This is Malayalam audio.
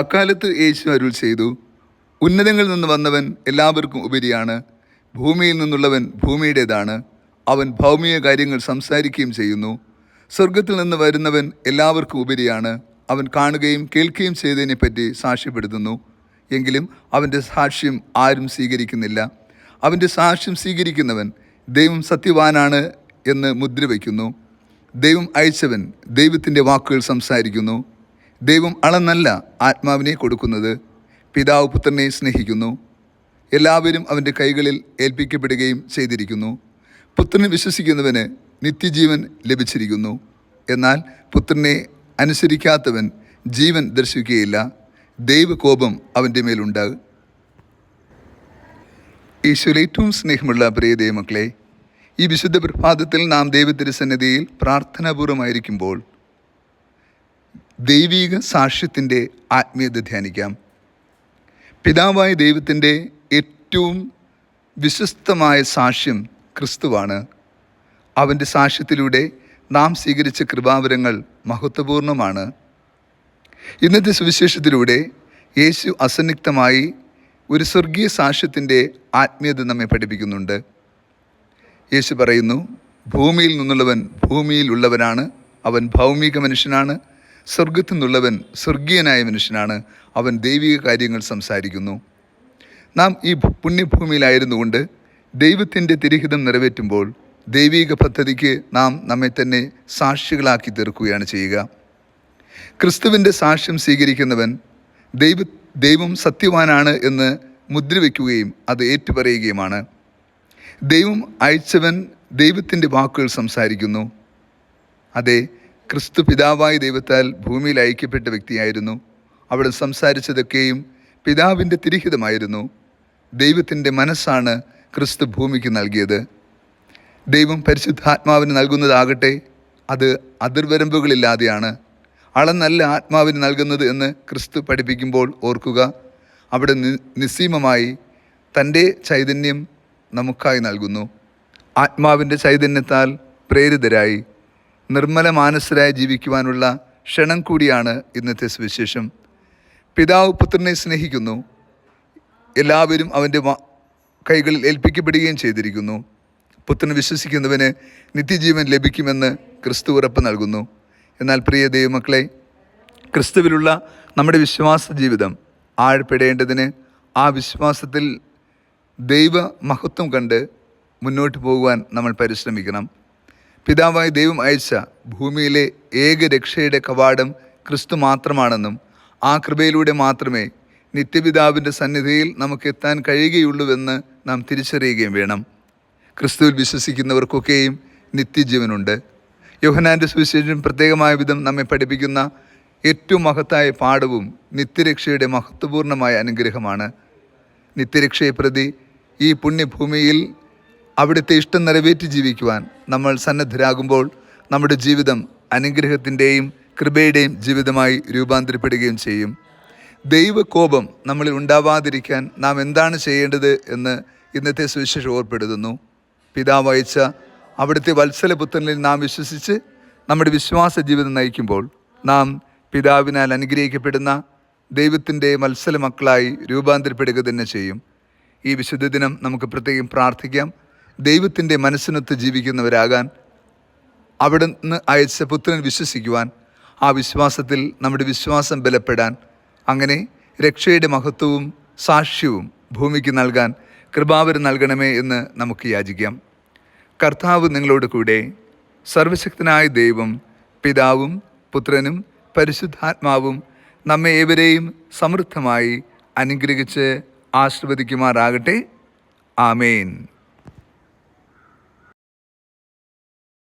അക്കാലത്ത് യേശു അരുൾ ചെയ്തു ഉന്നതങ്ങളിൽ നിന്ന് വന്നവൻ എല്ലാവർക്കും ഉപരിയാണ് ഭൂമിയിൽ നിന്നുള്ളവൻ ഭൂമിയുടേതാണ് അവൻ ഭൗമിക കാര്യങ്ങൾ സംസാരിക്കുകയും ചെയ്യുന്നു സ്വർഗത്തിൽ നിന്ന് വരുന്നവൻ എല്ലാവർക്കും ഉപരിയാണ് അവൻ കാണുകയും കേൾക്കുകയും ചെയ്തതിനെപ്പറ്റി സാക്ഷ്യപ്പെടുത്തുന്നു എങ്കിലും അവന്റെ സാക്ഷ്യം ആരും സ്വീകരിക്കുന്നില്ല. അവന്റെ സാക്ഷ്യം സ്വീകരിക്കുന്നവൻ ദൈവം സത്യവാനാണ് എന്ന് മുദ്ര വയ്ക്കുന്നു ദൈവം അയച്ചവൻ ദൈവത്തിന്റെ വാക്കുകൾ സംസാരിക്കുന്നു. ദൈവം അളന്നല്ല ആത്മാവിനെ കൊടുക്കുന്നത്. പിതാവ് പുത്രനെ സ്നേഹിക്കുന്നു. എല്ലാവരും അവന്റെ കൈകളിൽ ഏൽപ്പിക്കപ്പെടുകയും ചെയ്തിരിക്കുന്നു. പുത്രനെ വിശ്വസിക്കുന്നവന് നിത്യജീവൻ ലഭിച്ചിരിക്കുന്നു. എന്നാൽ പുത്രനെ അനുസരിക്കാത്തവൻ ജീവൻ ദർശിക്കുകയില്ല. ദൈവകോപം അവന്റെ മേലുണ്ടാകും ഈശ്വര ഏറ്റവും സ്നേഹമുള്ള പ്രിയ ദൈവമക്കളെ ഈ വിശുദ്ധ പ്രഭാതത്തിൽ നാം ദൈവത്തിരുസന്നിധിയിൽ പ്രാർത്ഥനാപൂർവമായിരിക്കുമ്പോൾ ദൈവീക സാക്ഷ്യത്തിന്റെ ആത്മീയത ധ്യാനിക്കാം. പിതാവായ ദൈവത്തിന്റെ ഏറ്റവും വിശ്വസ്തമായ സാക്ഷ്യം ക്രിസ്തുവാണ്. അവന്റെ സാക്ഷ്യത്തിലൂടെ നാം സ്വീകരിച്ച കൃപാവരങ്ങൾ മഹത്വപൂർണമാണ്. ഇന്നത്തെ സുവിശേഷത്തിലൂടെ യേശു അസന്നിഗ്ധമായി ഒരു സ്വർഗീയ സാക്ഷ്യത്തിന്റെ ആത്മീയത നമ്മെ പഠിപ്പിക്കുന്നുണ്ട്. യേശു പറയുന്നു ഭൂമിയിൽ നിന്നുള്ളവൻ ഭൂമിയിലുള്ളവനാണ് അവൻ ഭൗമിക മനുഷ്യനാണ് സ്വർഗത്തിൽ നിന്നുള്ളവൻ സ്വർഗീയനായ മനുഷ്യനാണ്. അവൻ ദൈവിക കാര്യങ്ങൾ സംസാരിക്കുന്നു. നാം ഈ പുണ്യഭൂമിയിലായിരുന്നുകൊണ്ട് ദൈവത്തിന്റെ തിരിഹിതം നിറവേറ്റുമ്പോൾ ദൈവിക പദ്ധതിക്ക് നാം നമ്മെ തന്നെ സാക്ഷികളാക്കി തീർക്കുകയാണ് ചെയ്യുക. ക്രിസ്തുവിന്റെ സാക്ഷ്യം സ്വീകരിക്കുന്നവൻ ദൈവ ദൈവം സത്യവാനാണ് എന്ന് മുദ്രവെക്കുകയും അത് ഏറ്റുപറയുകയുമാണ്. ദൈവം അയച്ചവൻ ദൈവത്തിന്റെ വാക്കുകൾ സംസാരിക്കുന്നു. അതെ ക്രിസ്തു പിതാവായ ദൈവത്താൽ ഭൂമിയിൽ അയക്കപ്പെട്ട വ്യക്തിയായിരുന്നു. അവിടെ സംസാരിച്ചതൊക്കെയും പിതാവിന്റെ തിരിഹിതമായിരുന്നു. ദൈവത്തിന്റെ മനസ്സാണ് ക്രിസ്തു ഭൂമിക്ക് നൽകിയത്. ദൈവം പരിശുദ്ധാത്മാവിന് നൽകുന്നതാകട്ടെ അത് അതിർവരമ്പുകളില്ലാതെയാണ്. അളന്നല്ല ആത്മാവിന് നൽകുന്നത് എന്ന് ക്രിസ്തു പഠിപ്പിക്കുമ്പോൾ ഓർക്കുക. അവിടെ നിസ്സീമമായി തന്റെ ചൈതന്യം നമുക്കായി നൽകുന്നു. ആത്മാവിന്റെ ചൈതന്യത്താൽ പ്രേരിതരായി. നിർമ്മല മാനസരായി ജീവിക്കുവാനുള്ള ക്ഷണം കൂടിയാണ് ഇന്നത്തെ സുവിശേഷം. പിതാവ് പുത്രനെ സ്നേഹിക്കുന്നു. എല്ലാവരും അവന്റെ കൈകളിൽ ഏൽപ്പിക്കപ്പെടുകയും ചെയ്തിരിക്കുന്നു. പുത്രൻ വിശ്വസിക്കുന്നവന് നിത്യജീവൻ ലഭിക്കുമെന്ന് ക്രിസ്തു ഉറപ്പ് നൽകുന്നു. എന്നാൽ പ്രിയ ദൈവമക്കളെ ക്രിസ്തുവിലുള്ള നമ്മുടെ വിശ്വാസ ജീവിതം ആഴപ്പെടേണ്ടതിന് ആ വിശ്വാസത്തിൽ ദൈവ മഹത്വം കണ്ട് മുന്നോട്ട് പോകുവാൻ നമ്മൾ പരിശ്രമിക്കണം. പിതാവായ ദൈവം അയച്ച ഭൂമിയിലെ ഏക രക്ഷയുടെ കവാടം ക്രിസ്തു മാത്രമാണെന്നും ആ കൃപയിലൂടെ മാത്രമേ നിത്യപിതാവിന്റെ സന്നിധിയിൽ നമുക്ക് എത്താൻ കഴിയുകയുള്ളൂവെന്ന് നാം തിരിച്ചറിയുകയും വേണം. ക്രിസ്തുവിൽ വിശ്വസിക്കുന്നവർക്കൊക്കെയും നിത്യജീവനുണ്ട്. യോഹനാന്റെ സുവിശേഷം പ്രത്യേകമായ വിധം നമ്മെ പഠിപ്പിക്കുന്ന ഏറ്റവും മഹത്തായ പാഠവും നിത്യരക്ഷയുടെ മഹത്വപൂർണമായ അനുഗ്രഹമാണ്. നിത്യരക്ഷയെ പ്രതി ഈ പുണ്യഭൂമിയിൽ അവിടുത്തെ ഇഷ്ടം നിറവേറ്റി ജീവിക്കുവാൻ നമ്മൾ സന്നദ്ധരാകുമ്പോൾ നമ്മുടെ ജീവിതം അനുഗ്രഹത്തിന്റെയും കൃപയുടെയും ജീവിതമായി രൂപാന്തരപ്പെടുകയും ചെയ്യും. ദൈവകോപം നമ്മളിൽ ഉണ്ടാവാതിരിക്കാൻ നാം എന്താണ് ചെയ്യേണ്ടത് എന്ന് ഇന്നത്തെ സുവിശേഷം ഓർപ്പെടുത്തുന്നു. പിതാവ് അയച്ച അവിടുത്തെ വത്സലപുത്രനിൽ നാം വിശ്വസിച്ച് നമ്മുടെ വിശ്വാസ ജീവിതം നയിക്കുമ്പോൾ നാം പിതാവിനാൽ അനുഗ്രഹിക്കപ്പെടുന്ന ദൈവത്തിന്റെ മത്സല മക്കളായി രൂപാന്തരപ്പെടുക തന്നെ ചെയ്യും. ഈ വിശുദ്ധ ദിനം നമുക്ക് പ്രത്യേകം പ്രാർത്ഥിക്കാം. ദൈവത്തിന്റെ മനസ്സിനൊത്ത് ജീവിക്കുന്നവരാകാൻ അവിടുന്ന് അയച്ച പുത്രൻ വിശ്വസിക്കുവാൻ ആ വിശ്വാസത്തിൽ നമ്മുടെ വിശ്വാസം ബലപ്പെടാൻ അങ്ങനെ രക്ഷയുടെ മഹത്വവും സാക്ഷ്യവും ഭൂമിക്ക് നൽകാൻ കൃപാവരം നൽകണമേ എന്ന് നമുക്ക് യാചിക്കാം. കർത്താവ് നിങ്ങളോട് കൂടെ സർവശക്തനായ ദൈവം പിതാവും പുത്രനും പരിശുദ്ധാത്മാവും നമ്മെ ഏവരെയും സമൃദ്ധമായി അനുഗ്രഹിച്ച് ആശീർവദിക്കുമാറാകട്ടെ. ആമേൻ.